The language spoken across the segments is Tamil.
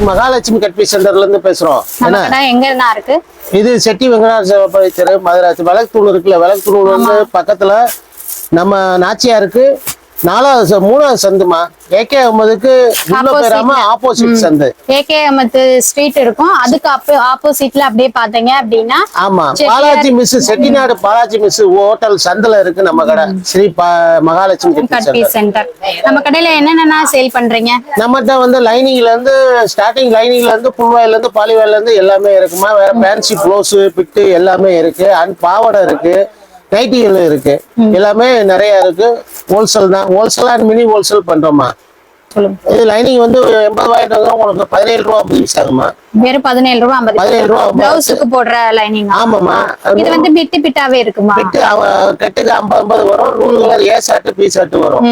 மகாலட்சுமி கட்பி சென்டர்ல இருந்து பேசுறோம். என்ன? இருக்கு? இது செட்டி வெங்கடாச்சல தெரு விளக்கு தூண் இருக்குல்ல விளக்கு தூண் வந்து பக்கத்துல நம்ம நாச்சியாருக்கு நாலாவது மூணாவது சந்துமா? ஏகே அகமதுக்கு உள்ள. பெறாம ஆப்போசிட் சந்து. ஏகே அமத்து ஸ்ட்ரீட் இருக்கும். அதுக்கு அப்போ ஆப்போசிட்ல அப்படியே பாத்தீங்க அப்படின்னா ஆமா. Balaji mess Chettinad Balaji mess hotel சந்துல இருக்கு நம்ம கடை. ஸ்ரீ மகாலட்சுமி கட்பி சென்டர் நம்ம கடையில என்னென்ன சேல் பண்றீங்க? நம்மகிட்ட வந்து லைனிங்ல இருந்து ஸ்டார்டிங் லைனிங்ல இருந்து புல்வாயில இருந்து பாலிவாயில இருந்து எல்லாமே இருக்குமா? வேற ஃபேன்சி ப்ளவுஸ் பிட்டு எல்லாமே இருக்கு. அண்ட் பாவாடை இருக்கு. நைட்டிகள் இருக்கு. எல்லாமே நிறைய இருக்கு. ஹோல்சேல் தான். ஹோல்சேல் அண்ட் மினி ஹோல்சேல் பண்றோமா? இது லைனிங் வந்து எண்பது ரூபாய்ட்டு வந்து உங்களுக்கு பதினேழு ரூபா பீஸ் ஆகுமா வெறும் பதினேழு ரூபா பதினேழு ரூபா. பிளவுஸுக்கு போடுற லைனிங் ஆமாமா இது வந்து பிட்டு பிட்டாவே இருக்குமா? பிட்டு கட்டுக்கு ஐம்பது ஐம்பது வரும். நூறு colour A shirt B shirt வரும்.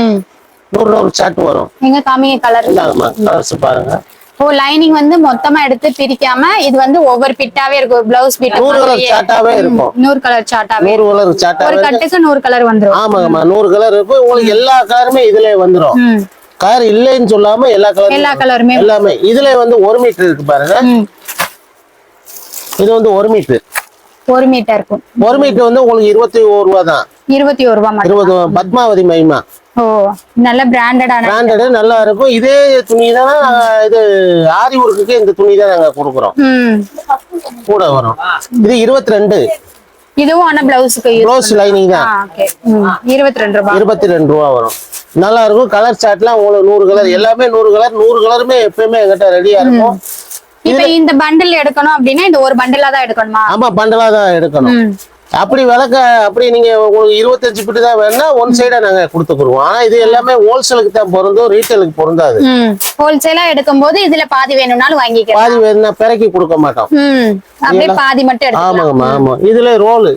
நூறு நூறு ஷர்ட் வரும். எங்க காமிங்க கலர் இந்தாங்கம்மா கலர்ஸ் பாருங்க. ஓ லைனிங் வந்து மொத்தமா எடுத்து பிரிக்காம இது வந்து ஒவ்வொரு பிட்டாவே இருக்கும். பிளவுஸ் பிட் நூறு கலர் சாட்டாவே இருக்கும். நூறு கலர் சாட்டாவே நூறு கலர் ஒரு சாட்டாவே கட்டுக்கு நூறு கலர் வந்துரும். ஆமாங்கம்மா நூறு கலர் இருக்கும். உங்களுக்கு எல்லா கலருமே இதுல வந்துரும். கலர் இல்லைன்னு சொல்லாம எல்லா கலரும் எல்லா கலருமே எல்லாமே இதுல வந்து ஒரு மீட்டர் இருக்கு பாருங்க. இது வந்து ஒரு மீட்டர் ஒரு மீட்டர் இருக்கும். ஒரு மீட்டர் வந்து உங்களுக்கு இருபத்தி ஒரு ரூபா தான் இருபத்தி ஒரு ரூபா இருபது பத்மாவதி மைமா ஓ நல்ல பிராண்டடான பிராண்டடு நல்லா இருக்கும் இதே துணி தான் இது ஆரி ஒர்க்குக்கு இந்த துணி தான் நாங்க கொடுக்குறோம். ம். கூட வரும். இது இருபத்தி ரெண்டு இதுவும் ஆனா பிளவுஸுக்கு ப்ளவுஸ் லைனிங் தான். ஓகே இருபத்தி ரெண்டு ரூபா. இருபத்தி ரெண்டு ரூபா வரும். நல்லா இருக்கும் கலர் சார்ட்லாம் உங்களுக்கு நூறு கலர் எல்லாமே நூறு கலர் நூறு கலருமே எப்பயுமே எங்கிட்ட ரெடியா இருக்கும். இப்ப இந்த பண்டில் எடுக்கணும் அப்படின்னா இந்த ஒரு பண்டிலா தான் எடுக்கணுமா? ஆமா பண்டலா தான் எடுக்கணும். அப்படி விளக்க அப்படி நீங்க உங்களுக்கு இருபத்தஞ்சு பிட்டு தான் வேணும்னா ஒன் சைடா நாங்க கொடுத்துக்குருவோம் ஆனா இது எல்லாமே ஹோல்சேலுக்கு தான் பொருந்தும் ரீட்டைலுக்கு பொருந்தாது. ஹோல்சேலா எடுக்கும்போது இதுல பாதி வேணும்னாலும் வாங்கிக்கலாம். பாதி வேணும்னா பிறக்கி கொடுக்க மாட்டோம். அப்படியே பாதி மட்டும் ஆமாங்கம்மா ஆமா. இதுல ரோலு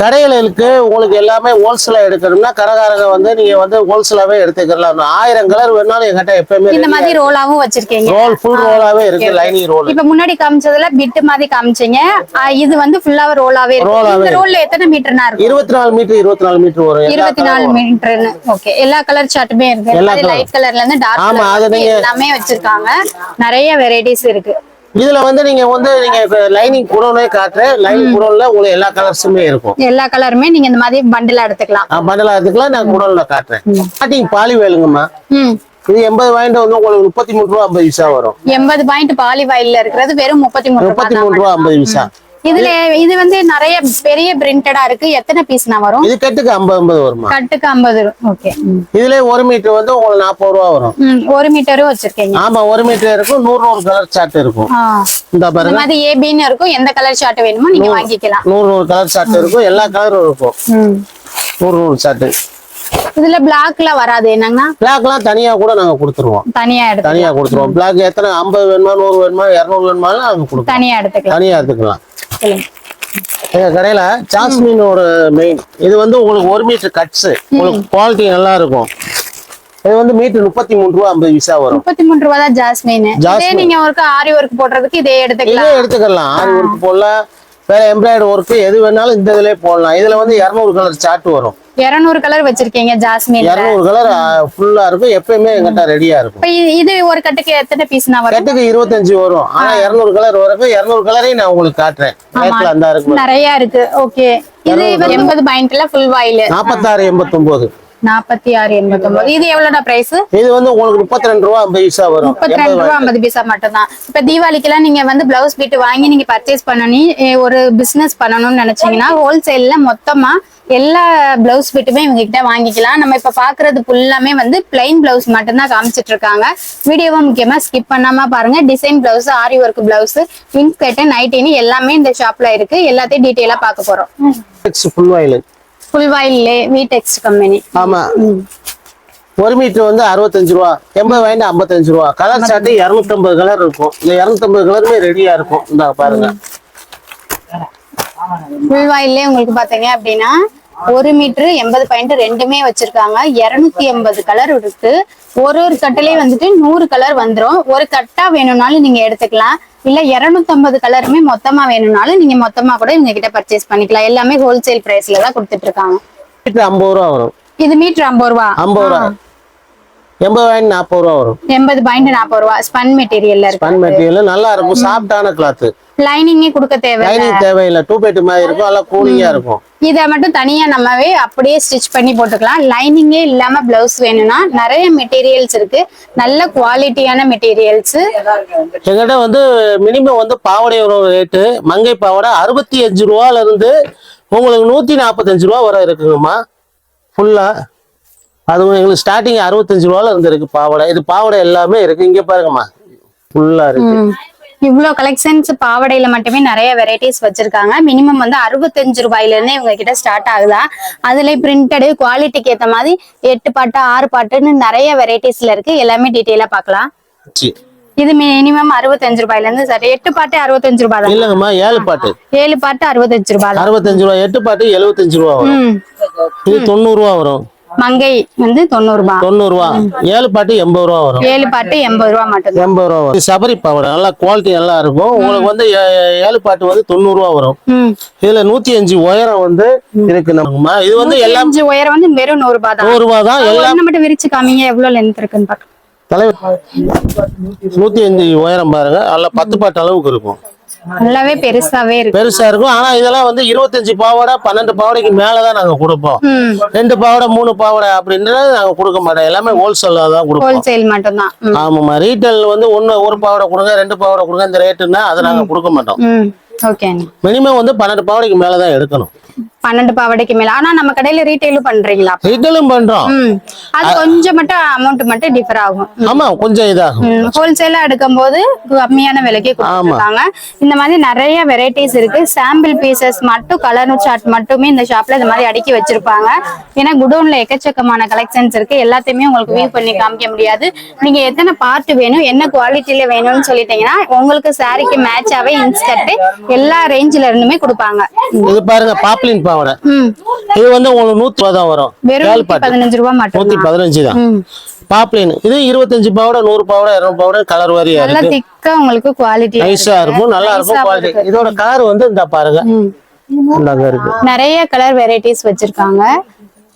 கடைகளுக்கு உங்களுக்கு எல்லாமே ஹோல்சேலா எடுக்கணும்னா கடைக்காரங்க வந்து நீங்க வந்து ஹோல்சேலாவே எடுத்துக்கலாம். ஆயிரம் கலர் வேணாலும் என்கிட்ட எப்பயுமே இந்த மாதிரி ரோலாவும் வச்சிருக்கீங்க. ரோல் ஃபுல் ரோலாவே இருக்கு லைனிங் ரோல் இப்ப முன்னாடி காமிச்சதுல பிட் மாதிரி காமிச்சீங்க. இது வந்து ஃபுல்லாவே ரோலாவே இருக்கு. இந்த ரோல்ல எத்தனை மீட்டர்னா இருபத்தி நாலு மீட்டர் இருபத்தி நாலு மீட்டர் வரும். எல்லா இருபத்தி நாலு மீட்டர்னு ஓகே எல்லா கலர் சார்ட்டுமே இருக்கு. எல்லா. லைட் கலர்ல இருந்து டார்க் கலர் எல்லாமே வச்சிருக்காங்க. நிறைய வெரைட்டிஸ் இருக்கு. இதுல வந்து நீங்க வந்து நீங்க லைனிங் குடோனே காட்டுறேன் லைனிங் குடோன்ல உங்களுக்கு எல்லா கலர்ஸுமே இருக்கும். எல்லா கலருமே நீங்க இந்த மாதிரி பண்டிலா எடுத்துக்கலாம். பண்டலா அதுக்கெல்லாம் நான் குடோன்ல காட்டுறேன். ஸ்டார்டிங் பாலி வேலுங்கம்மா. இது எண்பது வாங்கிட்டு வந்து உங்களுக்கு முப்பத்தி மூணு ரூபா ஐம்பது பைசா வரும். எண்பது பாயிண்ட் பாலி வயல்ல இருக்கிறது வெறும் முப்பத்தி மூணு முப்பத்தி ரூபாய் மூணு ரூபா ஐம்பது பைசா. இதுல இது வந்து நிறைய பெரிய பிரிண்டடா இருக்கு. எத்தனை பீஸ்னா வரும்? இது கட்டுக்கு ஐம்பது ஐம்பது வருமா? கட்டுக்கு ஐம்பது ஓகே இதுல ஒரு மீட்டர் வந்து உங்களுக்கு நாற்பது ரூபா வரும். ஒரு மீட்டரும் வச்சிருக்கீங்க. ஆமா ஒரு மீட்டர் இருக்கும் நூறு நூறு கலர் சார்ட் இருக்கும். இந்த இந்த பாருங்க. மாதிரி ஏபின்னு இருக்கும். எந்த கலர் ஷார்ட் வேணுமோ நீங்க வாங்கிக்கலாம். நூறு நூறு கலர் சார்ட் இருக்கும். எல்லா கலரும் இருக்கும். நூறு நூறு சார்ட் இதுல பிளாக்ல வராது. என்னங்கன்னா பிளாக்லாம் தனியா கூட நாங்க கொடுத்துருவோம். தனியா எடுத்து தனியா கொடுத்துருவோம். பிளாக் எத்தனை? ஐம்பது வேணுமா நூறு வேணுமா இரநூறு வேணுமாலும் நாங்க கொடுப்போம் தனியா எடுத்துக்கலாம். தனியா எடுத்துக்கலாம். சொல்லுங்க. எங்க கடையில ஜாஸ்மின் ஒரு மெயின் இது வந்து உங்களுக்கு ஒரு மீட்டர் கட்ஸ் உங்களுக்கு குவாலிட்டி நல்லா இருக்கும் இது வந்து மீட்டர் முப்பத்தி மூணு ரூபா ஐம்பது விசா வரும். முப்பத்தி மூணு ரூபா தான் ஜாஸ்மின். இதே. நீங்க ஒர்க் ஆரி ஒர்க் போடுறதுக்கு இதே இதே எடுத்துக்கலாம். எடுத்துக்கலாம் ஆரி ஒர்க் போடலாம். வேற எம்ப்ராய்டரி ஒர்க் எது வேணாலும் இந்த இதுலயே போடலாம். இதுல வந்து இரநூறு கலர் சார்ட் வரும். இருநூறு கலர் வச்சிருக்கீங்க ஜாஸ்மின் இரநூறு கலர் ஃபுல்லா இருக்கும். எப்பயுமே எங்கிட்ட ரெடியா இருக்கும். இது- ஒரு கட்டுக்கு எத்தனை பீஸ்னா வரும்? கட்டுக்கு இருபத்தஞ்சு வரும். ஆனா இரநூறு கலர் வரும் இரநூறு கலரையும் நான் உங்களுக்கு காட்டுறேன். அந்த இருக்கும் நிறைய இருக்கு. ஓகே. இது எண்பது பாயிண்ட்ல ஃபுல் வாயில். நாற்பத்தாறு எண்பத்தொன்பது நாற்பத்தி ஆறு எண்பத்தி ஒன்பது இது எவ்வளவுடா பிரைஸ் இது வந்து உங்களுக்கு முப்பத்தி ரெண்டு ரூபா ஐம்பது பைசா வரும். முப்பத்தி ரெண்டு ரூபா ஐம்பது பைசா மட்டும் தான் இப்ப தீபாவளிக்கெல்லாம் நீங்க வந்து பிளவுஸ் பீட் வாங்கி நீங்க பர்ச்சேஸ் eh, ஒரு பிசினஸ் பண்ணணும்னு நினைச்சீங்கன்னா ஹோல்சேல்ல மொத்தமா எல்லா பிளவுஸ் பீட்டுமே இவங்க கிட்ட வாங்கிக்கலாம். நம்ம இப்ப பாக்குறது ஃபுல்லாமே வந்து பிளைன் பிளவுஸ் மட்டும்தான் காமிச்சிட்டு இருக்காங்க. வீடியோவை முக்கியமா ஸ்கிப் பண்ணாம பாருங்க. Design blouse aari work blouse pink கட்டு நைட்டின்னு எல்லாமே இந்த ஷாப்ல இருக்கு. எல்லாத்தையும் டீட்டெயிலா பார்க்க போறோம். ஃபுல் ஃபுல் வாயிலே வி டெக்ஸ்ட் கம்பெனி ஆமா ஒரு மீட்டர் வந்து அறுபத்தஞ்சு ரூபா எண்பது வாங்கிட்டு ஐம்பத்தஞ்சு ரூபா. கலர் சார்ட் இரநூத்தம்பது கலர் இருக்கும். இந்த இரநூத்தம்பது கலருமே ரெடியா இருக்கும். இந்த பாருங்க. ஃபுல் வாயிலே உங்களுக்கு பாத்தீங்க அப்படின்னா ஒரு மீட்டர் எண்பது பாயிண்ட் ரெண்டுமே வச்சிருக்காங்க. இருநூத்தி எண்பது கலர் இருக்கு. ஒரு ஒரு கட்டிலே வந்துட்டு நூறு கலர் வந்துரும். ஒரு கட்டா வேணும்னாலும் நீங்க எடுத்துக்கலாம். இல்ல 250 கலருமே மொத்தமா வேணும்னாலும் நீங்க மொத்தமா கூட இவங்க கிட்ட பர்ச்சேஸ் பண்ணிக்கலாம். எல்லாமே ஹோல்சேல் பிரைஸ்ல தான் கொடுத்துட்டு இருக்காங்க. மீட்டர் ஐம்பது ரூபா வரும். இது மீட்டர் ஐம்பது ரூபா. ஐம்பது ரூபா. எண்பது பாயிண்ட் நாற்பது ரூபா வரும். எண்பது பாயிண்ட் நாற்பது ரூபா. ஸ்பன் மெட்டீரியல்ல இருக்கு பன் மெட்டீரியல் நல்லா இருக்கும். சாஃப்டான கிளாத் லைனிங்கே கொடுக்க தேவை லைனிங் தேவையில்லை. டூ பெட் மாதிரி இருக்கும். நல்லா கூலிங்கா இருக்கும். இதை மட்டும் தனியா நம்மவே அப்படியே ஸ்டிச் பண்ணி போட்டுக்கலாம். லைனிங்கே இல்லாம பிளவுஸ் வேணும்னா நிறைய மெட்டீரியல்ஸ் இருக்கு. நல்ல குவாலிட்டியான மெட்டீரியல்ஸ் எங்கிட்ட வந்து மினிமம் வந்து பாவாடையோட ரேட்டு மங்கை பாவாடை அறுபத்தி அஞ்சு ரூபால இருந்து உங்களுக்கு நூத்தி நாற்பத்தஞ்சு ரூபா வரை இருக்குங்கம்மா. ஃபுல்லா அதுவும் எங்களுக்கு ஸ்டார்டிங் அறுபத்தஞ்சு ரூபால இருந்து இருக்கு பாவாடை. இது பாவாடை எல்லாமே இருக்கு. இங்க பாருங்கம்மா. ஃபுல்லா இருக்கு. இவ்வளோ கலெக்ஷன்ஸ் பாவாடையில மட்டுமே நிறைய வெரைட்டிஸ் வச்சிருக்காங்க. மினிமம் வந்து அறுபத்தஞ்சு ரூபாயில இருந்தே இவங்க கிட்ட ஸ்டார்ட் ஆகுதா? அதுல பிரிண்டடு குவாலிட்டிக்கு ஏத்த மாதிரி எட்டு பாட்டு ஆறு பாட்டுன்னு நிறைய வெரைட்டிஸ்ல இருக்கு. எல்லாமே டீட்டெயிலா பார்க்கலாம். சி. இது மினிமம் அறுபத்தஞ்சு ரூபாயில இருந்து சார் எட்டு பாட்டு அறுபத்தஞ்சு ரூபாய் தான். இல்லைங்கம்மா ஏழு பாட்டு ஏழு பாட்டு அறுபத்தஞ்சு ரூபாய் அறுபத்தஞ்சு ரூபா எட்டு பாட்டு எழுபத்தஞ்சு ரூபா வரும். இது தொண்ணூறு ரூபா வரும். மங்கை வந்து தொண்ணூறு ரூபாய் தொண்ணூறு ரூபா ஏழு பாட்டு எண்பது ரூபா வரும். ஏழு பாட்டு எண்பது ரூபா எண்பது ரூபா வரும். சபரி பாவாடை நல்லா குவாலிட்டி நல்லா இருக்கும். உங்களுக்கு வந்து ஏழு பாட்டு வந்து தொண்ணூறு ரூபா வரும் இதுல நூத்தி அஞ்சு உயரம் வந்து இருக்கு நம்மமா? இது வந்து எல்லாம் அஞ்சு உயரம் வந்து வெறும் நூறு ரூபாய் தான். நூறு ரூபா தான் எல்லாம் மட்டும் விரிச்சு காமிங்க எவ்வளவு லென்த் இருக்குன்னு தலைவர் நூத்தி அஞ்சு உயரம் பாருங்க. நல்லா பத்து பாட்டு அளவுக்கு இருக்கும். நல்லாவே பெருசாவே இருக்கு. பெருசா இருக்கும். ஆனா இதெல்லாம் வந்து இருபத்தஞ்சு பாவாடை பன்னெண்டு பாவாடைக்கு மேலதான் நாங்க கொடுப்போம். ரெண்டு பாவாடை மூணு பாவாடை அப்படின்றது நாங்க கொடுக்க மாட்டோம். எல்லாமே ஹோல்சேலா தான் கொடுப்போம். ஹோல்சேல் மட்டும்தான். ம். ஆமாம்மா. ரீட்டைல் வந்து ஒண்ணு ஒரு பாவாடை கொடுங்க ரெண்டு பாவாடை கொடுங்க இந்த ரேட்டுன்னா அதை நாங்க கொடுக்க மாட்டோம். மினிமம் வந்து பன்னெண்டு பாவாடைக்கு மேலதான் எடுக்கணும். பன்னெண்டு பாவாடைக்கு மேல. ஆனா நம்ம கடையில ரீட்டைலும் பண்றீங்களா ரீட்டைலும் பண்றோம். அது கொஞ்சம் மட்டும் அமௌண்ட் மட்டும் டிஃபர் ஆகும். ஆமா கொஞ்சம் இதாகும். ஹோல்சேலா எடுக்கும் போது கம்மியான விலைக்கு கொடுத்துருக்காங்க. இந்த மாதிரி நிறைய வெரைட்டிஸ் இருக்கு. சாம்பிள் பீசஸ் மட்டும் கலர் சார்ட் மட்டுமே இந்த ஷாப்ல இந்த மாதிரி அடுக்கி வச்சிருப்பாங்க. ஏன்னா குடோன்ல எக்கச்சக்கமான கலெக்ஷன்ஸ் இருக்கு. எல்லாத்தையுமே உங்களுக்கு வியூ பண்ணி காமிக்க முடியாது. நீங்க எத்தனை பார்ட் வேணும் என்ன குவாலிட்டியில வேணும்னு சொல்லிட்டீங்கன்னா உங்களுக்கு சாரிக்கு மேட்சாவே இன்ஸ்கர்ட் எல்லா ரேஞ்சில இருந்துமே கொடுப்பாங்க. இது பாருங்க பாப்ளின் பாவாடை இது வந்து உங்களுக்கு நூத்தி ரூபா தான் வரும். பதினஞ்சு ரூபாய் மட்டும் நூத்தி பதினஞ்சு தான். பாப்ளின் இது இருபத்தஞ்சு பாவாடை நூறு பாவாடை இருநூறு பாவாடை கலர் வாரியா இருக்கு. உங்களுக்கு குவாலிட்டி நைஸா இருக்கும் நல்லா இருக்கும் குவாலிட்டி இதோட கலர் வந்து இந்த பாருங்க. நிறைய கலர் வெரைட்டிஸ் வச்சிருக்காங்க.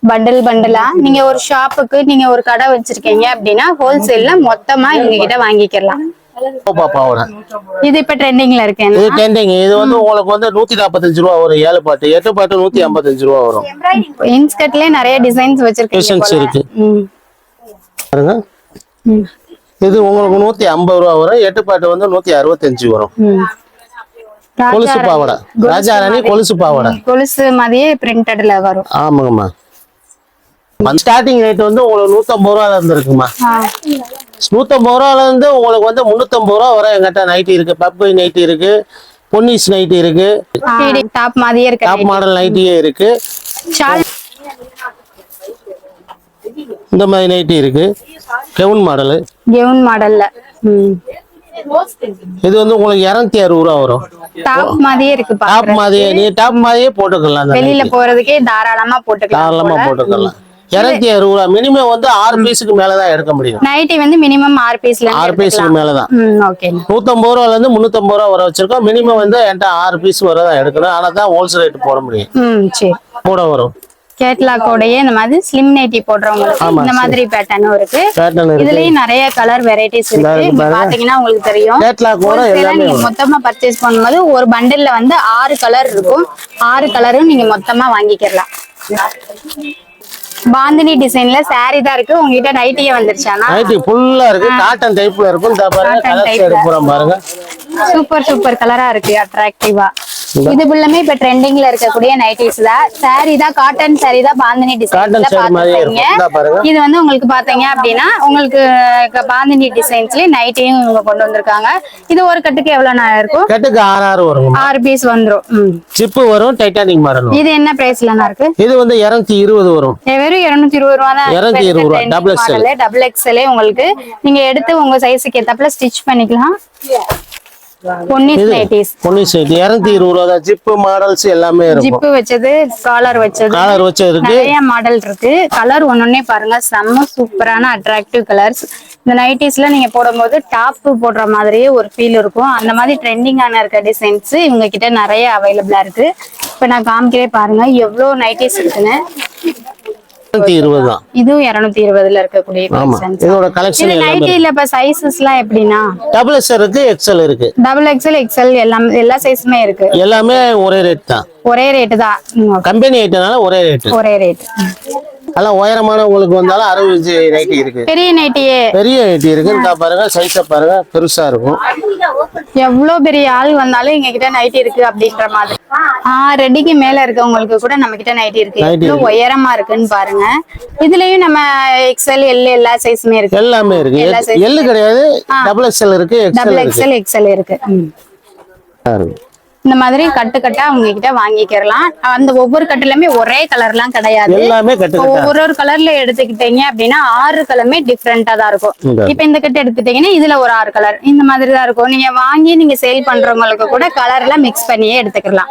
பண்டல் பண்டலா நீங்க ஒரு ஷாப்புக்கு நீங்க ஒரு கடை வச்சிருக்கீங்க அப்படின்னா ஹோல்சேல்ல மொத்தமா இவங்க கிட்ட வாங்கிக்கலாம். இது இப்ப ட்ரெண்டிங்ல இருக்கு இது வந்து உங்களுக்கு வந்து நூத்தி நாற்பத்தஞ்சு ரூபா வரும். ஏழு பாட்டு எட்டு பாட்டு நூத்தி ஐம்பத்தஞ்சு ரூபா வரும். இன்ஸ்கர்ட்லயே நிறைய டிசைன்ஸ் போல. இருக்கு. பாருங்க. இது உங்களுக்கு நூத்தி ஐம்பது ரூபா வரும். எட்டு பாட்டு வந்து நூத்தி அறுபத்தஞ்சு வரும். கொலுசு பாவாடை. ராஜா ராணி கொலுசு பாவாடை. கொலுசு மாதிரியே பிரிண்டட்ல வரும். ஆமாங்கம்மா. ஸ்டார்டிங் ரேட் வந்து உங்களுக்கு நூத்தம்பது ரூபால இருந்து இருக்குமா ஆ. நூத்தம்பது ரூபால இருந்து உங்களுக்கு வந்து முன்னூத்தம்பது ரூபா வரை எங்கிட்ட நைட்டி இருக்கு. பப்பு நைட்டி இருக்கு. பொன்னிஸ் நைட்டி இருக்கு. டாப் மாதிரியே டாப் இருக்கு மாடல் நைட்டியே இருக்கு. இந்த மாதிரி நைட்டி இருக்கு. கெவுன் மாடலு கெவுன் மாடல்ல. இது வந்து உங்களுக்கு இரநூத்தி அறுபது ரூபா வரும். டாப் மாதிரியே இருக்கு டாப் மாதிரியே நீ டாப் மாதிரியே போட்டுக்கலாம் வெளியில போறதுக்கே தாராளமா போட்டுக்கலாம் தாராளமா போட்டுக்கலாம். இரநூத்தி அறுபது ரூபா மினிமம் வந்து ஆறு பீஸுக்கு மேலதான் எடுக்க முடியும். நைட்டி வந்து மினிமம் ஆறு பீஸ்ல ஆறு பீஸுக்கு மேலதான். நூத்தம்பது ரூபால இருந்து முன்னூத்தம்பது ரூபா வர வச்சிருக்கோம். மினிமம் வந்து என்கிட்ட ஆறு பீஸ் வரை தான் எடுக்கணும். ஆனா தான் ஹோல்சேல் ரேட் போட முடியும். கூட வரும். கேட்லாக்கோடயே இந்த மாதிரி ஸ்லிம் நைட்டி போடுறவங்களுக்கு இந்த மாதிரி பேட்டர்னும் இருக்கு. இதுலயும் நிறைய கலர் வெரைட்டிஸ் இருக்கு. பாத்தீங்கன்னா உங்களுக்கு தெரியும். நீங்க மொத்தமா பர்ச்சேஸ் பண்ணும்போது ஒரு பண்டில்ல வந்து ஆறு கலர் இருக்கும். ஆறு கலரும் நீங்க மொத்தமா வாங்கிக்கலாம். பாந்தினி டிசைன்ல saree தான் இருக்கு. உங்ககிட்ட நைட்டியே வந்துருச்சானா நைட்டி ஃபுல்லா இருக்கு. காட்டன் டைப்ல இருக்கும். இந்த பாருங்க type. எடுப்புறோம் பாருங்க. சூப்பர் சூப்பர் கலரா இருக்கு. அட்ராக்டிவா இது ஃபுல்லாமே இப்ப ட்ரெண்டிங்ல இருக்கக்கூடிய நைட்டிஸ் தான். saree தான் காட்டன் saree தான் பாந்தினி டிசைன்ல பாருங்க. இது வந்து உங்களுக்கு பாத்தீங்க அப்படின்னா உங்களுக்கு பாந்தினி டிசைன்ஸ்லயே நைட்டியும் இவங்க கொண்டு வந்திருக்காங்க. இது ஒரு கட்டுக்கு எவ்வளவு நான் இருக்கும்? கட்டுக்கு ஆறு ஆறு வரும் ஆறு பீஸ் வந்துரும். ம். ஜிப்பு வரும் டைட்டானிக் மாடல் வரும். இது என்ன பிரைஸ்ல இருக்கு? இது வந்து இரநூத்தி இருபது வரும். வெறும் இருநூத்தி இருபது ரூபா தான். 220 ரூபா, double XL. டபுள் எக்ஸ்எல்லே உங்களுக்கு நீங்க எடுத்து உங்க சைஸுக்கு ஏத்தாப்புல ஸ்டிச் பண்ணிக்கலாம்? மாடல்ஸ் எல்லாமே இருக்கும். ஜிப்பு வச்சது காலர் வச்சது. காலர் வச்சு இருக்கு நிறைய மாடல் இருக்கு. கலர் ஒன்னொன்னே பாருங்க. செம்ம சூப்பரான அட்ராக்டிவ் கலர்ஸ் இந்த நைட்டிஸ்ல நீங்க போடும்போது டாப் போடுற மாதிரியே ஒரு ஃபீல் இருக்கும். அந்த மாதிரி ட்ரெண்டிங்கான இருக்க டிசைன்ஸ் இவங்க கிட்ட நிறைய அவைலபிளா இருக்கு. இப்ப நான் காமிக்கிறே பாருங்க. எவ்வளவு நைட்டிஸ் இருக்குன்னு. இருபது தான். இதுவும் இருநூத்தி இருபதுல இருக்கக்கூடிய ஆமா. இதோட கலெக்ஷன் நைட்டில இப்ப எல்லாம் எப்படின்னா? டபுள் எக்ஸ் இருக்கு எக்ஸ்எல் இருக்கு. டபுள் எக்ஸ்எல் எக்ஸ்எல் எல்லாம் எல்லா சைஸுமே இருக்கு. எல்லாமே ஒரே ரேட் தான். ஒரே ரேட்டு தான். கம்பெனி ஐட்டனால ஒரே ரேட் ஒரே ரேட் எல்லாம் உயரமான உங்களுக்கு வந்தாலும் அறுபது நைட்டி இருக்கு. பெரிய நைட்டியே பெரிய நைட்டி இருக்கு. பாருங்க சைஸை பாருங்க பெருசா இருக்கும். எவ்வளவு பெரிய ஆள் வந்தாலும் எங்க கிட்ட நைட்டி இருக்கு அப்படின்ற மாதிரி. ஆஹ் ரெடிக்கு மேல இருக்கவங்களுக்கு கூட நம்ம கிட்ட நைட்டி இருக்கு எவ்வளவு உயரமா இருக்குன்னு பாருங்க. இதுலயும் நம்ம எக்ஸ்எல் எல் எல்லா சைஸுமே இருக்கு. எல்லாமே இருக்கு. எல்லா size எல்லு கிடையாது. டபுள் எக்ஸ்எல் இருக்கு டபுள் எக்ஸ்எல் எக்ஸ்எல் இருக்கு. இந்த மாதிரி கட்டு கட்டா அவங்க கிட்ட வாங்கிக்கிறலாம். அந்த ஒவ்வொரு கட்டுலயுமே ஒரே கலர்லாம் கிடையாது. எல்லாமே ஒவ்வொரு ஒரு கலர்ல எடுத்துக்கிட்டீங்க அப்படின்னா ஆறு கலருமே டிஃப்ரெண்டா தான் இருக்கும். இப்ப இந்த கட்டு எடுத்துட்டீங்கன்னா இதுல ஒரு ஆறு கலர். இந்த மாதிரி தான் இருக்கும். நீங்க வாங்கி நீங்க சேல் பண்றவங்களுக்கு கூட கலர்ல மிக்ஸ் பண்ணியே எடுத்துக்கலாம்.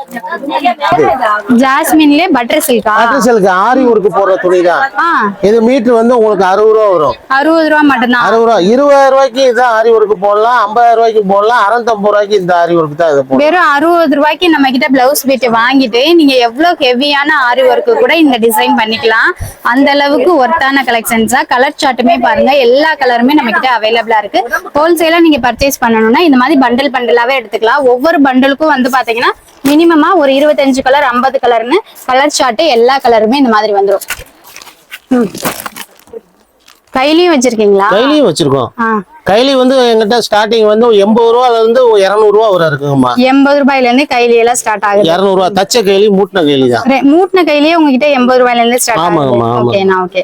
ஜாஸ்மின்லயே பட்டர் சில்கா ஆர்டிசலுக்கு ஆரி ஒர்க்கு போடுற துணி தான் இது மீட்டர் வந்து உங்களுக்கு அறுபது ரூபா வரும். அறுபது ரூபா மட்டும்தான். அறுபது ரூபா. இருபதாயிரம் ரூபாய்க்கு இதான் ஆரி ஒர்க்கு போடலாம். ஐம்பதாயிரம் ரூபாய்க்கு போடலாம். அறுநூத்தம்பது ரூபாய்க்கு இந்த ஆரி ஒர்க்கு தான் இது வெறும் அறுபது ரூபாய்க்கு நம்ம கிட்ட பிளவுஸ் பீட் வாங்கிட்டு நீங்க எவ்வளவு ஹெவியான ஆரி ஒர்க்கு கூட இந்த டிசைன் பண்ணிக்கலாம். அந்த அளவுக்கு ஒர்த்தான கலெக்ஷன்ஸா கலர் சார்ட்டுமே பாருங்க. எல்லா கலருமே நம்ம கிட்ட அவைலபிளா இருக்கு. ஹோல்சேலா நீங்க பர்ச்சேஸ் பண்ணணும்னா இந்த மாதிரி பண்டல் பண்டலாவே எடுத்துக்கலாம். ஒவ்வொரு பண்டலுக்கும் வந்து பாத்தீங்கன்னா மினிமமா ஒரு இருபத்தஞ்சு கலர் ஐம்பது கலர்னு கலர் சார்ட் எல்லா கலருமே இந்த மாதிரி வந்துரும். ம். கையிலயும் வச்சிருக்கீங்களா? கைலியும் வச்சிருக்கோம். கைலி வந்து எங்கிட்ட ஸ்டார்டிங் வந்து எண்பது ரூபால இருந்து இருநூறு ரூபா வரை இருக்குங்கம்மா. எண்பது ரூபாயில இருந்து கைலி எல்லாம் ஸ்டார்ட் ஆகுது. இருநூறு ரூபா தச்ச கைலி மூட்டின கைலி தான். மூட்டின கையிலேயே உங்ககிட்ட எண்பது ரூபாயில இருந்து ஸ்டார்ட் ஆமாங்கம்மா, ஆமா. ஓகே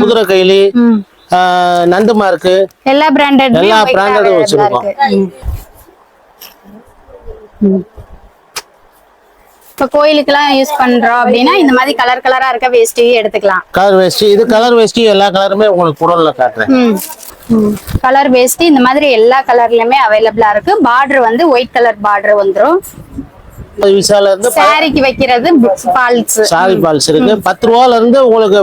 குதிரை கைலி நண்டு மார்க்கு. எல்லா பிராண்டட் எல்லா உம் வச்சிருக்கோம். இப்ப கோயிலுக்கெல்லாம் யூஸ் பண்றோம் அப்படின்னா இந்த மாதிரி கலர் கலரா இருக்க வேஷ்டி எடுத்துக்கலாம். கலர் வேஷ்டி இது கலர் வேஷ்டி எல்லா கலருமே உங்களுக்கு குடல்ல காட்டுறேன். கலர் வேஷ்டி இந்த மாதிரி எல்லா கலர்லயுமே அவைலபிளா இருக்கு. பார்டர் வந்து ஒயிட் கலர் பார்டர் வந்துரும். சாரிக்கு வைக்கிறது ஃபால்ஸ் சாரி பால்ஸ் இருக்கு. பத்து ரூபால இருந்து உங்களுக்கு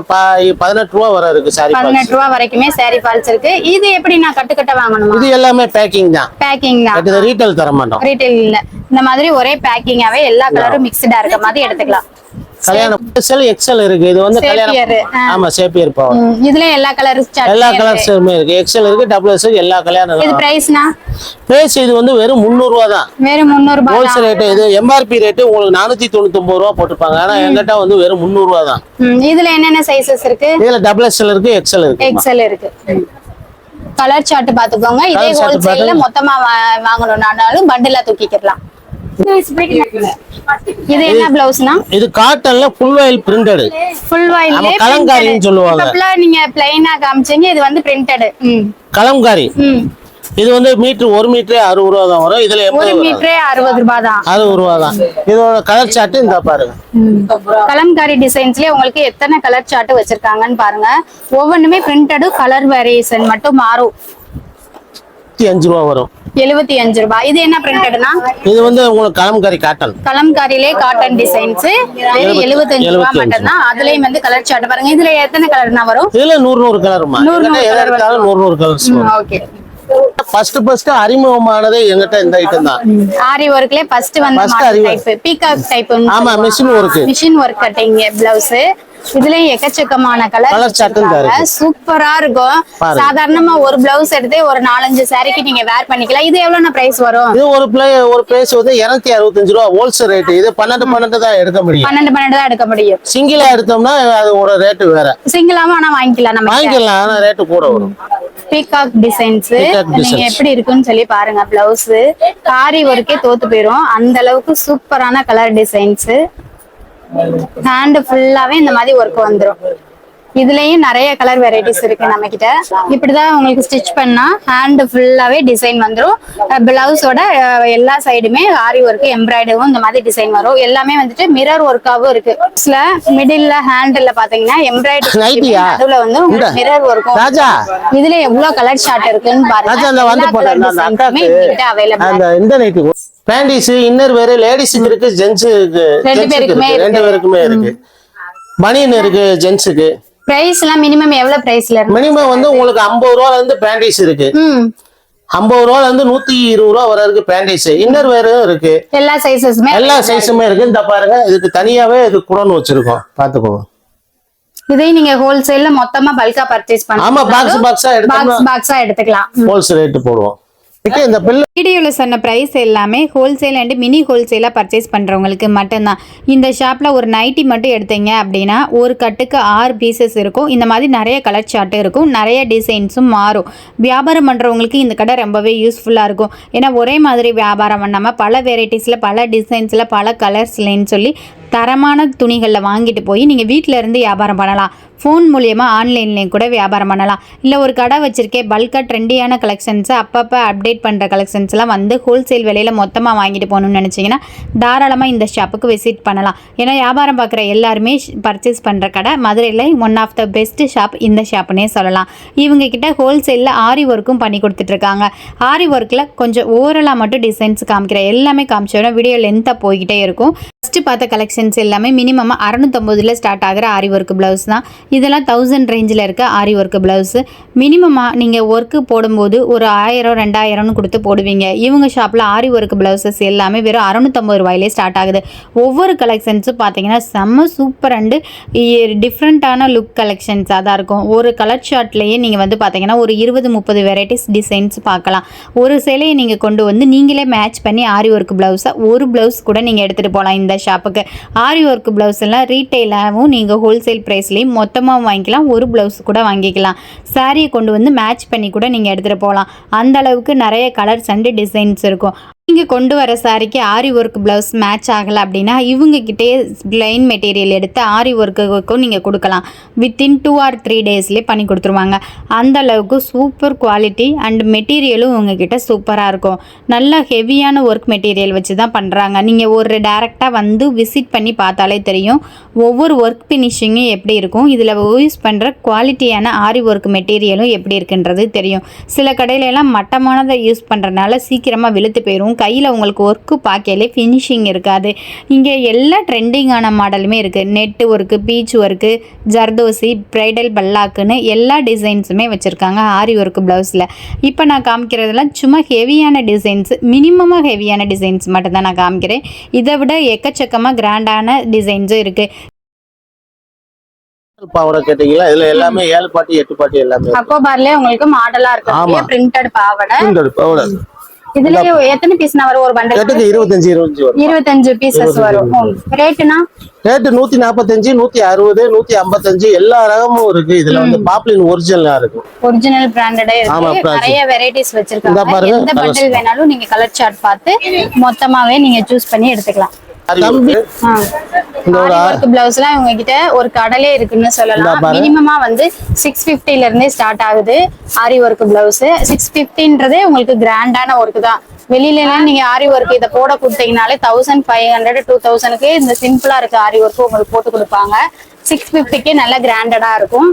பதினெட்டு ரூபா வரை இருக்கு சாரி பால்ஸ் பதினெட்டு ரூபா வரைக்குமே சாரி ஃபால்ஸ் இருக்கு. இது எப்படி நான் கட்டு கட்ட வாங்கணுமா? இது எல்லாமே பேக்கிங் தான். பேக்கிங் தான். இதை ரீட்டைல் தர மாட்டோம். ரீட்டைல் இல்ல. இந்த மாதிரி ஒரே பேக்கிங்காவே எல்லா கலரும் மிக்ஸ்டா இருக்க மாதிரி எடுத்துக்கலாம். கல்யாணம் எக்ஸல் எக்ஸல் இருக்கு. இது வந்து கல்யாணம். ஆமா சேப்பியர் பவர் இதுல எல்லா கலர் எல்லா கலர்ஸுமே இருக்கு. எக்ஸல் இருக்கு டபுள் எக்ஸ் எல்லா கல்யாணம் இது பிரைஸ்னா பேஸ் இது வந்து வெறும் முந்நூறு ரூபா தான். வெறும் முந்நூறு ரூபாய் ஹோல்சேல் ரேட்டு இது எம்ஆர்பி ரேட்டு உங்களுக்கு நானூத்தி தொண்ணூத்தி ஒன்பது ரூபா போட்டுப்பாங்க ஆனா எங்கிட்ட வந்து வெறும் முந்நூறு ரூபா தான் இதுல என்னென்ன சைசஸ் இருக்கு? இதுல டபுள் எக்ஸ்எல் இருக்கு எக்ஸல் இருக்கு. எக்ஸல் இருக்கு. கலர் சார்ட் பாத்துக்கோங்க இதே ஹோல்சேல்ல. மொத்தமா வாங்கணும்னாலும் பண்டிலா தூக்கிக்கலாம். இது என்ன பிளவுஸ்னா இது காட்டன்ல full voile printed full voile ஆமா, கலம்காரின்னு சொல்லுவாங்க. நீங்க பிளைனா காமிச்சீங்க இது வந்து பிரிண்டட் ம். இது வந்து மீட்டர் ஒரு மீட்டரே அறுபது ரூபா தான் வரும். இதுல ஒரு மீட்டரே அறுபது ரூபாய் தான். அறுபது ரூபா தான். இதோட கலர் சார்ட் இந்த பாருங்க. கலம்காரி டிசைன்ஸ்லயே உங்களுக்கு எத்தனை கலர் சார்ட் வச்சிருக்காங்கன்னு பாருங்க. ஒவ்வொன்றுமே பிரிண்டடும் கலர் வேரியேஷன் மட்டும் மாறும். நூத்தி அஞ்சு ரூபா வரும். எழுபத்தி அஞ்சு ரூபாய் இது என்ன பிரிண்டட்னா இது வந்து உங்களுக்கு கலம்காரி காட்டன் கலம்காரிலே காட்டன் டிசைன்ஸ் எழுபத்தஞ்சு ரூபாய் 75 மட்டும்தான். அதுலயும் வந்து கலர் சார்ட் பாருங்க. இதுல எத்தனை கலர்னா வரும்? இதுல நூறு நூறு கலருமா நூறு நூறு நூறு கலர்ஸ் வரும். ஓகே ஃபர்ஸ்ட் ஃபர்ஸ்ட் அறிமுகமானதே எங்கிட்ட இந்த ஐட்டம் தான். ஆரி ஒர்க்லயே ஃபர்ஸ்ட் வந்து டைப் பீகாக் டைப் ஆமா, machine work. Machine work cutting blouse இதுலயும் எக்கச்சக்கமான கலர். சூப்பரா இருக்கும். சாதாரணமா ஒரு பிளவுஸ் எடுத்து ஒரு நாலஞ்சு சாரிக்கு நீங்க வேர் பண்ணிக்கலாம். இது எவ்வளவு பிரைஸ் வரும்? இது ஒரு பிளே ஒரு பிளேஸ் வந்து இருநூத்தி அறுபத்தஞ்சு ரூபா ஹோல்சேல் ரேட் இது பன்னெண்டு பன்னெண்டு தான் எடுக்க முடியும். பன்னெண்டு பன்னெண்டு தான் எடுக்க முடியும். சிங்கிளா எடுத்தோம்னா அது ஒரு ரேட்டு வேற. சிங்கிளாவும் ஆனா வாங்கிக்கலாம் நம்ம வாங்கிக்கலாம் ஆனா ரேட்டு கூட வரும். பீகாக் டிசைன்ஸ் நீங்க. எப்படி இருக்குன்னு சொல்லி பாருங்க பிளவுஸ் காரி ஒர்க்கே தோத்து போயிரும். அந்த அளவுக்கு சூப்பரான கலர் டிசைன்ஸ் ஹேண்ட் ஃபுல்லாவே இந்த மாதிரி ஒர்க் வந்துரும். இதுலயும் நிறைய கலர் வெரைட்டிஸ் இருக்கு நம்ம கிட்ட இப்படிதான் உங்களுக்கு ஸ்டிச் பண்ணா ஹேண்ட் ஃபுல்லாவே டிசைன் வந்துரும். பிளவுஸோட எல்லா சைடுமே ஆரி ஒர்க் எம்ப்ராய்டரும் இந்த மாதிரி டிசைன் வரும். எல்லாமே வந்துட்டு மிரர் ஒர்க்காவும் இருக்கு. மிடில்ல ஹேண்டில் பாத்தீங்கன்னா எம்ப்ராய்டரி? நடுவுல வந்து. மிரர் ஒர்க்கும் இதுல எவ்வளவு கலர் ஷார்ட் இருக்குன்னு பாருங்க. அவைலபிள் பேண்டிஸ் இன்னர் வேறு லேடிஸுக்கு இருக்கு ஜென்ஸுக்கு ரெண்டு பேருக்குமே இருக்கு. ரெண்டு பேருக்குமே இருக்கு. பனியன் இருக்கு ஜென்ஸுக்கு பிரைஸ் எல்லாம் மினிமம் எவ்வளவு பிரைஸ்ல இருக்கு? மினிமம் வந்து உங்களுக்கு ஐம்பது ரூபால இருந்து பேண்டிஸ் இருக்கு ஐம்பது ரூபால இருந்து நூத்தி இருபது ரூபா வரை இருக்கு பேண்டிஸ் இன்னர் வேரும் இருக்கு. எல்லா சைஸஸுமே எல்லா சைஸுமே இருக்கு. இந்த பாருங்க இதுக்கு தனியாவே இது குடோன் வச்சிருக்கோம். பாத்துக்கோங்க இதே நீங்க ஹோல்சேல்ல மொத்தமா பல்கா பர்ச்சேஸ் ஆமா பாக்ஸ் பாக்ஸா எடுத்தோம்னா பாக்ஸ் பாக்ஸா எடுத்துக்கலாம். ஹோல்சேல் ரேட்டு போடுவோம். இந்த பில்லு வீடியோவில் சொன்ன ப்ரைஸ் எல்லாமே ஹோல்சேல் அண்ட் மினி ஹோல்சேலாக பர்ச்சேஸ் பண்ணுறவங்களுக்கு மட்டும்தான். இந்த ஷாப்பில் ஒரு நைட்டி மட்டும் எடுத்தீங்க அப்படின்னா ஒரு கட்டுக்கு ஆறு பீசஸ் இருக்கும். இந்த மாதிரி நிறைய கலர் சார்ட் இருக்கும். நிறைய டிசைன்ஸும் மாறும். வியாபாரம் பண்ணுறவங்களுக்கு இந்த கடை ரொம்பவே யூஸ்ஃபுல்லாக இருக்கும். ஏன்னா ஒரே மாதிரி வியாபாரம் பண்ணாமல் பல வெரைட்டிஸில் பல டிசைன்ஸில் பல கலர்ஸ்லேன்னு சொல்லி தரமான துணிகளில் வாங்கிட்டு போய் நீங்கள் வீட்டில் இருந்து வியாபாரம் பண்ணலாம். ஃபோன் மூலியமாக ஆன்லைன்லேயும் கூட வியாபாரம் பண்ணலாம். இல்லை ஒரு கடை வச்சுருக்கேன். பல்காக ட்ரெண்டியான கலெக்ஷன்ஸை அப்பப்போ அப்டேட் பண்ணுற கலெக்ஷன்ஸ்லாம் வந்து ஹோல்சேல் விலையில் மொத்தமாக வாங்கிட்டு போகணும்னு நினச்சிங்கன்னா தாராளமாக இந்த ஷாப்புக்கு விசிட் பண்ணலாம். ஏன்னா வியாபாரம் பார்க்குற எல்லாருமே பர்ச்சேஸ் பண்ணுற கடை. மதுரையில் one of the best shop இந்த ஷாப்புனே சொல்லலாம். இவங்கக்கிட்ட ஹோல்சேலில் ஆரி ஒர்க்கும் பண்ணி கொடுத்துட்ருக்காங்க ஆரி ஒர்க்கில் கொஞ்சம் ஓரலாக மட்டும் டிசைன்ஸ் காமிக்கிற எல்லாமே காமிச்சோன்னா வீடியோ லென்த்தாக போய்கிட்டே இருக்கும். ஃபஸ்ட்டு பார்த்த கலெக்ஷன்ஸ் எல்லாமே மினிமமாக அறநூற்றம்பதுல ஸ்டார்ட் ஆகிற ஆரி ஒர்க் ப்ளவுஸ் தான். இதெல்லாம் தௌசண்ட் ரேஞ்சில் இருக்க ஆரி ஒர்க் ப்ளவுஸு மினிமமாக நீங்கள் ஒர்க்கு போடும்போது ஒரு ஆயிரம் ரெண்டாயிரம்னு கொடுத்து போடுவீங்க. இவங்க ஷாப்பில் ஆரி ஒர்க் ப்ளவுசஸ் எல்லாமே வெறும் அறநூற்றம்பது ரூபாயிலே ஸ்டார்ட் ஆகுது. ஒவ்வொரு கலெக்ஷன்ஸும் பார்த்தீங்கன்னா செம்ம சூப்பர் அண்டு டிஃப்ரெண்ட்டான லுக் கலெக்ஷன்ஸாக தான் இருக்கும். ஒரு கலர் ஷார்ட்லேயே நீங்கள் வந்து பார்த்தீங்கன்னா ஒரு இருபது முப்பது வெரைட்டிஸ் டிசைன்ஸ் பார்க்கலாம். ஒரு சிலையை நீங்கள் கொண்டு வந்து நீங்களே மேட்ச் பண்ணி ஆரி ஒர்க் ப்ளவுஸை ஒரு ப்ளவுஸ் கூட நீங்கள் எடுத்துகிட்டு போகலாம் இந்த ஷாப்புக்கு ஆரி ஒர்க் ப்ளவுஸ் எல்லாம் ரீட்டெயிலாகவும் நீங்கள் ஹோல்சேல் ப்ரைஸ்லேயும் மொத்தமாக வாங்கிக்கலாம். ஒரு ப்ளவுஸ் கூட வாங்கிக்கலாம். சாரியை கொண்டு வந்து மேட்ச் பண்ணி கூட நீங்கள் எடுத்துகிட்டு போகலாம். அந்த அளவுக்கு நிறைய கலர்ஸ் அண்டு டிசைன்ஸ் இருக்கும். நீங்கள் கொண்டு வர சாரிக்கு ஆரி ஒர்க் ப்ளவுஸ் மேட்ச் ஆகலை அப்படின்னா இவங்கக்கிட்டே பிளைன் மெட்டீரியல் எடுத்து ஆரி ஒர்க்குக்கும் நீங்கள் கொடுக்கலாம். வித்தின் டூ ஆர் த்ரீ டேஸ்லேயே பண்ணி கொடுத்துருவாங்க. அந்த அளவுக்கு சூப்பர் குவாலிட்டி அண்ட் மெட்டீரியலும் உங்ககிட்ட சூப்பராக இருக்கும். நல்ல ஹெவியான ஒர்க் மெட்டீரியல் வச்சு தான் பண்ணுறாங்க நீங்கள் ஒரு டேரெக்டாக வந்து விசிட் பண்ணி பார்த்தாலே தெரியும். ஒவ்வொரு ஒர்க் ஃபினிஷிங்கும் எப்படி இருக்கும். இதில் யூஸ் பண்ணுற குவாலிட்டியான ஆரி ஒர்க் மெட்டீரியலும் எப்படி இருக்குன்றது தெரியும். சில கடையிலெல்லாம் மட்டமானதை யூஸ் பண்ணுறதுனால சீக்கிரமாக வெளுத்து போயிடும் கையில் உங்களுக்கு ஒர்க்கு பார்க்கலே ஃபினிஷிங் இருக்காது. இங்கே எல்லா ட்ரெண்டிங்கான மாடலுமே இருக்குது நெட்டு ஒர்க்கு பீச் ஒர்க்கு ஜர்தோசி ப்ரைடல் பல்லாக்குன்னு எல்லா டிசைன்ஸுமே வச்சுருக்காங்க ஆரி ஒர்க் ப்ளவுஸில் இப்போ நான் காமிக்கிறதெல்லாம் சும்மா ஹெவியான டிசைன்ஸ் மினிமமாக ஹெவியான டிசைன்ஸ் மட்டும்தான் நான் காமிக்கிறேன். இதை விட எக்கச்சக்கமாக கிராண்டான டிசைன்ஸும் இருக்குது பாவாடை கேட்டீங்களா? இதுல எல்லாமே ஏழு பாட்டி எட்டு பாட்டி எல்லாமே அக்கோ பார்லயே உங்களுக்கு மாடலா. இருக்கு பிரிண்டட் பாவாடை இந்த பாவாடை இதுலயே எத்தனை பீஸ்னா வரும்? ஒரு பண்டல் கேட்டுக்கு இருபத்தஞ்சு இருபத்தஞ்சு வரும். இருபத்தஞ்சு பீசஸ் வரும். ரேட்டுனா ரேட்டு நூத்தி நாற்பத்தஞ்சு நூத்தி அறுபது நூத்தி ஐம்பத்தஞ்சு எல்லா ரகமும் இருக்கு. இதுல வந்து பாப்ளின் ஒரிஜினலா இருக்கு ஒரிஜினல் பிராண்டடே இருக்கு. நிறைய வெரைட்டிஸ் வச்சிருக்காங்க. எந்த. பண்டல் வேணாலும் நீங்க கலர் சார்ட் பார்த்து மொத்தமாவே நீங்க சூஸ் பண்ணி எடுத்துக்கலாம். தம்பி இந்த ஒரு ஒர்க் பிளவுஸ் எல்லாம் இவங்க கிட்ட ஒரு கடலே இருக்குன்னு சொல்லலாம். மினிமமா வந்து சிக்ஸ் பிப்டில இருந்தே ஸ்டார்ட் ஆகுது ஆரி ஒர்க் பிளவுஸ். சிக்ஸ் பிப்டின்றதே உங்களுக்கு கிராண்டான ஒர்க் தான். வெளியில எல்லாம் நீங்க ஆரி ஒர்க் இதை போட கொடுத்தீங்கனாலே தௌசண்ட் ஃபைவ் ஹண்ட்ரட் டூ தௌசண்ட்க்கு இந்த சிம்பிளா இருக்க ஆரி ஒர்க் உங்களுக்கு போட்டு கொடுப்பாங்க. சிக்ஸ் ஃபிஃப்டிக்கே நல்லா கிராண்டடாக இருக்கும்.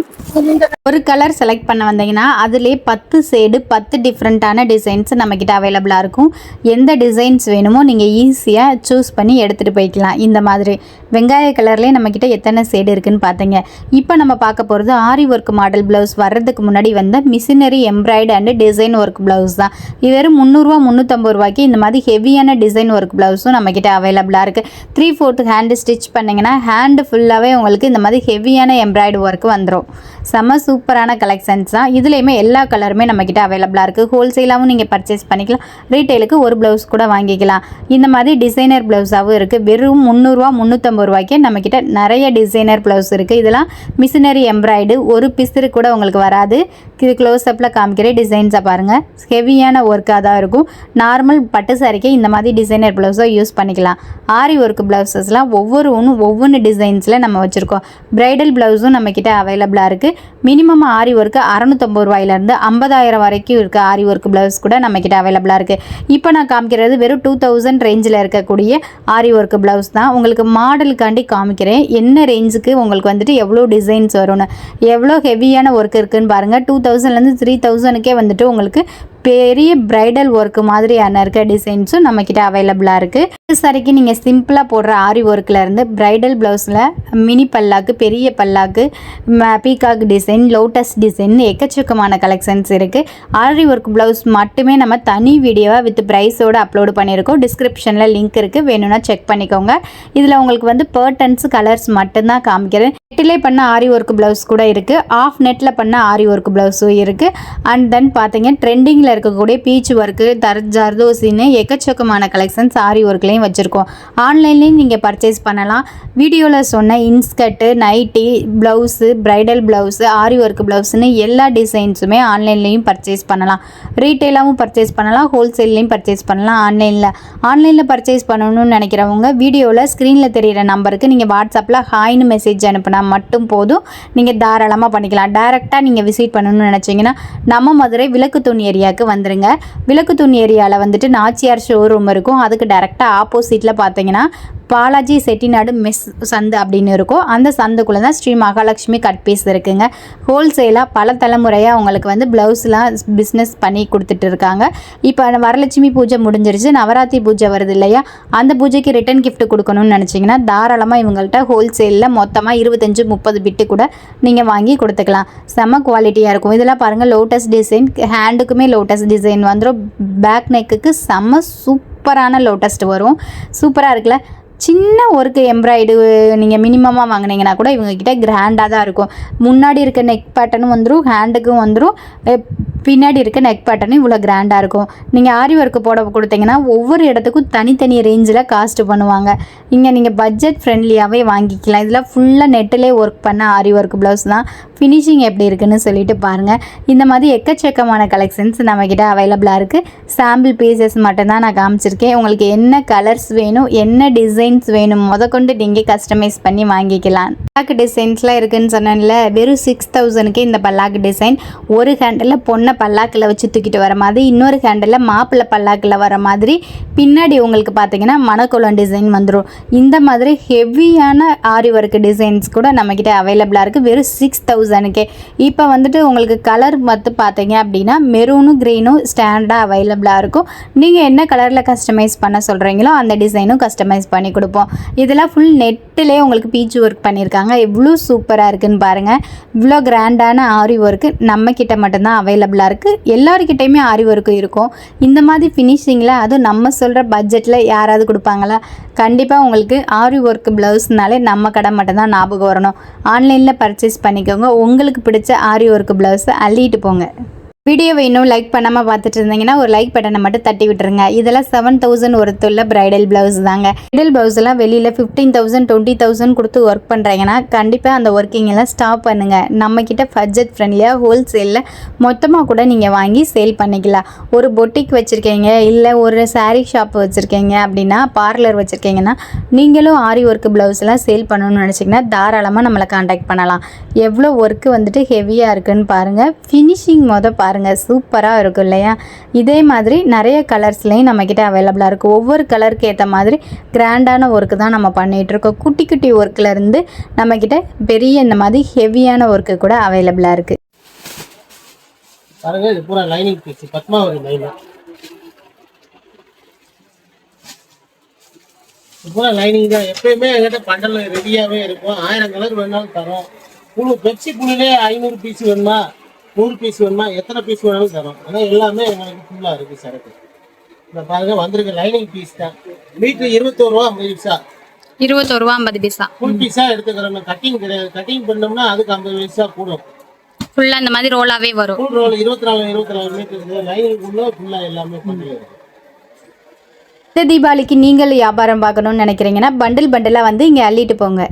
ஒரு கலர் செலக்ட் பண்ண வந்தீங்கன்னா அதுலேயே பத்து ஷேடு பத்து டிஃப்ரெண்ட்டான டிசைன்ஸ் நம்மக்கிட்ட அவைலபிளாக இருக்கும். எந்த டிசைன்ஸ் வேணுமோ நீங்கள் ஈஸியாக சூஸ் பண்ணி எடுத்துகிட்டு போய்க்கலாம். இந்த மாதிரி வெங்காய கலர்லேயே நம்மக்கிட்ட எத்தனை ஷேடு இருக்குன்னு பார்த்தீங்க இப்போ நம்ம பார்க்க போகிறது ஆரி ஒர்க் மாடல் ப்ளவுஸ் வர்றதுக்கு முன்னாடி வந்த machinery embroid and design work blouse தான். இது வெறும் முந்நூறுரூவா முந்நூற்றம்பது ரூபாய்க்கு இந்த மாதிரி ஹெவியான டிசைன் ஒர்க் ப்ளவுஸும் நம்மக்கிட்ட அவைலபிளாக இருக்குது த்ரீ ஃபோர்த்து ஹேண்டு ஸ்டிச் பண்ணிங்கன்னா ஹேண்டு ஃபுல்லாகவே உங்களுக்கு இந்த மாதிரி ஹெவியான எம்ப்ராய்டு ஒர்க் வந்துடும் செம்ம சூப்பரான கலெக்ஷன்ஸ் தான். இதுலேயுமே எல்லா கலருமே நம்மக்கிட்ட அவைலபிளாக இருக்குது ஹோல்சேலாகவும் நீங்கள் பர்ச்சேஸ் பண்ணிக்கலாம். ரீட்டைலுக்கு ஒரு ப்ளவுஸ் கூட வாங்கிக்கலாம். இந்த மாதிரி டிசைனர் ப்ளவுஸாகவும் இருக்குது வெறும் முந்நூறுரூவா முந்நூற்றம்பது ரூபாய்க்கே நம்மக்கிட்ட நிறைய டிசைனர் ப்ளவுஸ் இருக்குது இதெல்லாம் மிஷினரி எம்ப்ராய்டு ஒரு பிசுறு கூட உங்களுக்கு வராது. இது க்ளோஸ்அப்பில் காமிக்கிற டிசைன்ஸை பாருங்கள் ஹெவியான ஒர்க்காக தான் இருக்கும். நார்மல் பட்டு சாரிக்கே இந்த மாதிரி டிசைனர் ப்ளவுஸை யூஸ் பண்ணிக்கலாம். ஆரி ஒர்க் ப்ளவுஸஸ்லாம் ஒவ்வொரு ஒன்றும் ஒவ்வொன்று டிசைன்ஸில் நம்ம வச்சுருக்கோம். ப்ரைடல் ப்ளவுஸும் நம்மக்கிட்ட அவைலபிளாக இருக்குது மினிமம் ஆரி ஒர்க்கு அறநூற்றம்பது ரூபாயிலேருந்து ஐம்பதாயிரம் வரைக்கும் இருக்க ஆரி ஒர்க் ப்ளவுஸ் கூட நம்மக்கிட்ட அவைலபிளாக இருக்குது இப்போ நான் காமிக்கிறது வெறும் டூ தௌசண்ட் ரேஞ்சில் இருக்கக்கூடிய ஆரி ஒர்க் ப்ளவுஸ் தான். உங்களுக்கு மாடலுக்காண்டி காமிக்கிறேன். என்ன ரேஞ்சுக்கு உங்களுக்கு வந்துட்டு எவ்வளோ டிசைன்ஸ் வரும்னு. எவ்வளோ ஹெவியான ஒர்க் இருக்குதுன்னு பாருங்கள் டூ தௌசண்ட்லேருந்து த்ரீ தௌசண்ட்க்கே வந்துட்டு உங்களுக்கு பெரிய பிரைடல் ஒர்க்கு மாதிரியான இருக்க டிசைன்ஸும் நம்மக்கிட்ட அவைலபிளாக இருக்குது சரிக்கு நீங்கள் சிம்பிளாக போடுற ஆரி ஒர்க்கில் இருந்து பிரைடல் ப்ளவுஸில் மினி பல்லாக்கு பெரிய பல்லாக்கு பீகாக் டிசைன் லோட்டஸ் டிசைன் எக்கச்சக்கமான கலெக்ஷன்ஸ் இருக்குது ஆரி ஒர்க் ப்ளவுஸ் மட்டுமே நம்ம தனி வீடியோவாக வித் ப்ரைஸோடு அப்லோடு பண்ணியிருக்கோம். டிஸ்கிரிப்ஷனில் லிங்க் இருக்குது வேணும்னா செக் பண்ணிக்கோங்க. இதில் உங்களுக்கு வந்து பேர்டன்ஸ் கலர்ஸ் மட்டும்தான் காமிக்கிறேன். நெட்டிலே பண்ண ஆரி ஒர்க் ப்ளவுஸ் கூட இருக்குது ஆஃப் நெட்டில் பண்ண ஆரி ஒர்க் ப்ளவுஸும் இருக்குது அண்ட் தென் பார்த்தீங்க ட்ரெண்டிங்கில் இருக்கக்கூடிய பீச் ஒர்க்கு தர் ஜர்தோசின்னு எக்கச்சக்கமான கலெக்ஷன்ஸ் ஆரி ஒர்க்லேயும் வச்சுருக்கோம். ஆன்லைன்லேயும் நீங்கள் பர்ச்சேஸ் பண்ணலாம். வீடியோவில் சொன்ன inskirt nighty blouse bridal blouse aari work ப்ளவுஸ்னு எல்லா டிசைன்ஸுமே ஆன்லைன்லேயும் பர்ச்சேஸ் பண்ணலாம். ரீட்டெயிலாகவும் பர்ச்சேஸ் பண்ணலாம். ஹோல்சேல்லையும் பர்ச்சேஸ் பண்ணலாம் ஆன்லைனில் ஆன்லைனில் பர்ச்சேஸ் பண்ணணும்னு நினைக்கிறவங்க வீடியோவில் ஸ்க்ரீனில் தெரிகிற நம்பருக்கு நீங்கள் வாட்ஸ்அப்பில் ஹாய்னு மெசேஜ் அனுப்புனா மட்டும் போதும். நீங்கள் தாராளமாக பண்ணிக்கலாம். டைரெக்டாக நீங்கள் விசிட் பண்ணணும்னு நினச்சிங்கன்னா நம்ம மதுரை விளக்கு துணி ஏரியாவுக்கு வந்துருங்க. விளக்கு தூண் ஏரியாவில் வந்துட்டு நாச்சியார் ஷோரூம் இருக்கும். அதுக்கு டேரெக்டாக ஆப்போசிட்டில் பார்த்தீங்கன்னா பாலாஜி செட்டிநாடு மெஸ் சந்து அப்படின்னு இருக்கும். அந்த சந்துக்குள்ளே தான் ஸ்ரீ மகாலட்சுமி கட் பீஸ் இருக்குங்க. ஹோல்சேலாக பல தலைமுறையாக அவங்களுக்கு வந்து ப்ளவுஸ்லாம் பிஸ்னஸ் பண்ணி கொடுத்துட்டு இருக்காங்க. இப்போ வரலட்சுமி பூஜை முடிஞ்சிருச்சு. நவராத்திரி பூஜை வருது இல்லையா? அந்த பூஜைக்கு ரிட்டன் கிஃப்ட் கொடுக்கணும்னு நினச்சிங்கன்னா தாராளமாக இவங்கள்ட்ட ஹோல்சேலில் மொத்தமாக இருபத்தஞ்சு முப்பது பிட்டு கூட நீங்கள் வாங்கி கொடுத்துக்கலாம். செம்ம குவாலிட்டியாக இருக்கும். இதெல்லாம் பாருங்கள் லோட்டஸ் டிசைன் ஹேண்டுக்குமே லோட்டஸ் டிசைன் வந்துடும் பேக் நெக்குக்கு செம்ம சூப்பரான லோட்டஸ்ட் வரும். சூப்பராக இருக்குல்ல? சின்ன ஒர்க்கு எம்ப்ராய்டு நீங்கள் மினிமமாக வாங்கினீங்கன்னா கூட இவங்கக்கிட்ட கிராண்டாக தான் இருக்கும். முன்னாடி இருக்க நெக் பேட்டர்னும் வந்துடும் ஹேண்டுக்கும் வந்துடும் பின்னாடி இருக்க நெக் பேட்டர்னும் இவ்வளோ கிராண்டாக இருக்கும். நீங்கள் ஆரி ஒர்க்கு போட கொடுத்தீங்கன்னா ஒவ்வொரு இடத்துக்கும் தனித்தனி ரேஞ்சில் காஸ்ட் பண்ணுவாங்க. இங்கே நீங்கள் பட்ஜெட் ஃப்ரெண்ட்லியாகவே வாங்கிக்கலாம். இதில் ஃபுல்லாக நெட்டிலே ஒர்க் பண்ண ஆரி ஒர்க் ப்ளவுஸ் தான். ஃபினிஷிங் எப்படி இருக்குன்னு சொல்லிட்டு பாருங்கள் இந்த மாதிரி எக்கச்சக்கமான கலெக்ஷன்ஸ் நம்மக்கிட்ட அவைலபிளாக இருக்குது சாம்பிள் பீசஸ் மட்டும்தான் நான் காமிச்சிருக்கேன். உங்களுக்கு என்ன கலர்ஸ் வேணும் என்ன டிசைன்ஸ் வேணும் முதற்கொண்டு நீங்கள் கஸ்டமைஸ் பண்ணி வாங்கிக்கலாம். பல்லாக்கு டிசைன்ஸ்லாம் இருக்குதுன்னு சொன்னேன்ல வெறும் சிக்ஸ் தௌசண்ட்க்கு இந்த பல்லாக்கு டிசைன் ஒரு ஹேண்டில் பொண்ணை பல்லாக்கில் வச்சு தூக்கிட்டு வர மாதிரி இன்னொரு ஹேண்டில் மாப்பிள்ளை பல்லாக்கில் வர மாதிரி பின்னாடி உங்களுக்கு பார்த்தீங்கன்னா மனக்குளம் டிசைன் வந்துடும் இந்த மாதிரி ஹெவியான ஆரி ஒர்க் டிசைன்ஸ் கூட நம்மக்கிட்ட அவைலபிளாக இருக்குது வெறும் சிக்ஸ் தௌசண்ட்க்கே இப்போ வந்துட்டு உங்களுக்கு கலர் மட்டும் பார்த்தீங்க அப்படின்னா மெரூனும் க்ரீனும் ஸ்டாண்டாக அவைலபிளாக இருக்கும். நீங்கள் என்ன கலரில் கஸ்டமைஸ் பண்ண சொல்கிறீங்களோ அந்த டிசைனும் கஸ்டமைஸ் பண்ணி கொடுப்போம். இதெல்லாம் ஃபுல் நெட்டிலே உங்களுக்கு பீச் ஒர்க் பண்ணியிருக்காங்க. எவ்வளோ சூப்பராக இருக்குன்னு பாருங்கள் இவ்வளோ கிராண்டான ஆரி ஒர்க்கு நம்மக்கிட்ட மட்டும்தான் அவைலபிளாக இருக்குது எல்லாருக்கிட்டையுமே ஆரி ஒர்க்கு இருக்கும். இந்த மாதிரி ஃபினிஷிங்கில் அதுவும் நம்ம சொல்கிற பட்ஜெட்டில் யாராவது கொடுப்பாங்களா? கண்டிப்பாக உங்களுக்கு ஆரி ஒர்க் ப்ளவுஸ்னாலே நம்ம கடை மட்டும்தான் ஞாபகம் வரணும். ஆன்லைனில் பர்ச்சேஸ் பண்ணிக்கோங்க. உங்களுக்கு பிடிச்ச ஆரி ஒர்க் ப்ளவுஸை அள்ளிட்டு போங்க. வீடியோவை இன்னும் லைக் பண்ணாமல் பார்த்துட்டு இருந்தீங்கன்னா ஒரு லைக் பட்டனை மட்டும் தட்டி விட்டுருங்க. இதெல்லாம் செவன் தௌசண்ட் ஒருத்துள்ள பிரைடல் ப்ளவுஸ் தாங்க. பிரைடல் ப்ளவுஸ் வெளியில் ஃபிஃப்டீன் தௌசண்ட் டுவெண்ட்டி தௌசண்ட் கொடுத்து ஒர்க் பண்ணுறீங்கன்னா கண்டிப்பாக அந்த ஒர்க்கிங் எல்லாம் ஸ்டாப் பண்ணுங்கள் நம்மக்கிட்ட பட்ஜெட் ஃப்ரெண்ட்லியாக ஹோல்சேலில் மொத்தமாக கூட நீங்கள் வாங்கி சேல் பண்ணிக்கலாம். ஒரு பொட்டிக் வச்சுருக்கீங்க இல்லை ஒரு சாரீ ஷாப் வச்சுருக்கீங்க அப்படின்னா பார்லர் வச்சுருக்கீங்கன்னா நீங்களும் ஆரி ஒர்க் ப்ளவுஸ் எல்லாம் சேல் பண்ணணும்னு நினச்சிங்கன்னா தாராளமாக நம்மளை காண்டாக்ட் பண்ணலாம். எவ்வளோ ஒர்க்கு வந்துட்டு ஹெவியாக இருக்குன்னு பாருங்கள் ஃபினிஷிங் மொதல் பாருங்கள் பாருங்கள் சூப்பராக இருக்கும் இல்லையா? இதே மாதிரி நிறைய கலர்ஸ்லேயும் நம்மக்கிட்ட அவைலபிளாக இருக்குது ஒவ்வொரு கலருக்கு ஏற்ற மாதிரி கிராண்டான ஒர்க்கு தான் நம்ம பண்ணிகிட்ருக்கோம் குட்டி குட்டி ஒர்க்லேருந்து நம்மக்கிட்ட பெரிய இந்த மாதிரி ஹெவியான ஒர்க்கு கூட அவைலபிளாக இருக்குது பாருங்க இது பூரா லைனிங் பீஸ் பத்மாவதி லைனிங் பூரா லைனிங் தான். எப்பயுமே எங்கிட்ட பண்டல் ரெடியாகவே இருக்கும். ஆயிரம் கலர் வேணாலும் தரோம். குழு பெப்சி புழுலே ஐநூறு பீஸ் வேணுமா? நூறு பீஸ் வேணுமா? எத்தனை பீஸ் வேணாலும் தரோம். ஆனால் எல்லாமே எங்களுக்கு ஃபுல்லாக இருக்குது சரக்கு. இந்த பாருங்க வந்திருக்க லைனிங் பீஸ் தான். மீட்ரு இருபத்தோரு ரூபா ஐம்பது பைசா இருபத்தொரு ரூபா ஐம்பது பைசா ஃபுல் பீஸாக எடுத்துக்கிறோம். கட்டிங் கிடையாது. கட்டிங் பண்ணோம்னா அதுக்கு ஐம்பது பைசா கூடும். ஃபுல்லாக இந்த மாதிரி ரோலாகவே வரும். ஃபுல் ரோல் இருபத்தி நாலு இருபத்தி நாலு மீட்டர் லைனிங் உள்ள ஃபுல்லாக எல்லாமே பண்ணிடுது இந்த தீபாவளிக்கு நீங்கள் வியாபாரம் பார்க்கணும்னு நினைக்கிறீங்கன்னா பண்டில் பண்டிலாக வந்து இங்கே அள்ளிட்டு போங்க.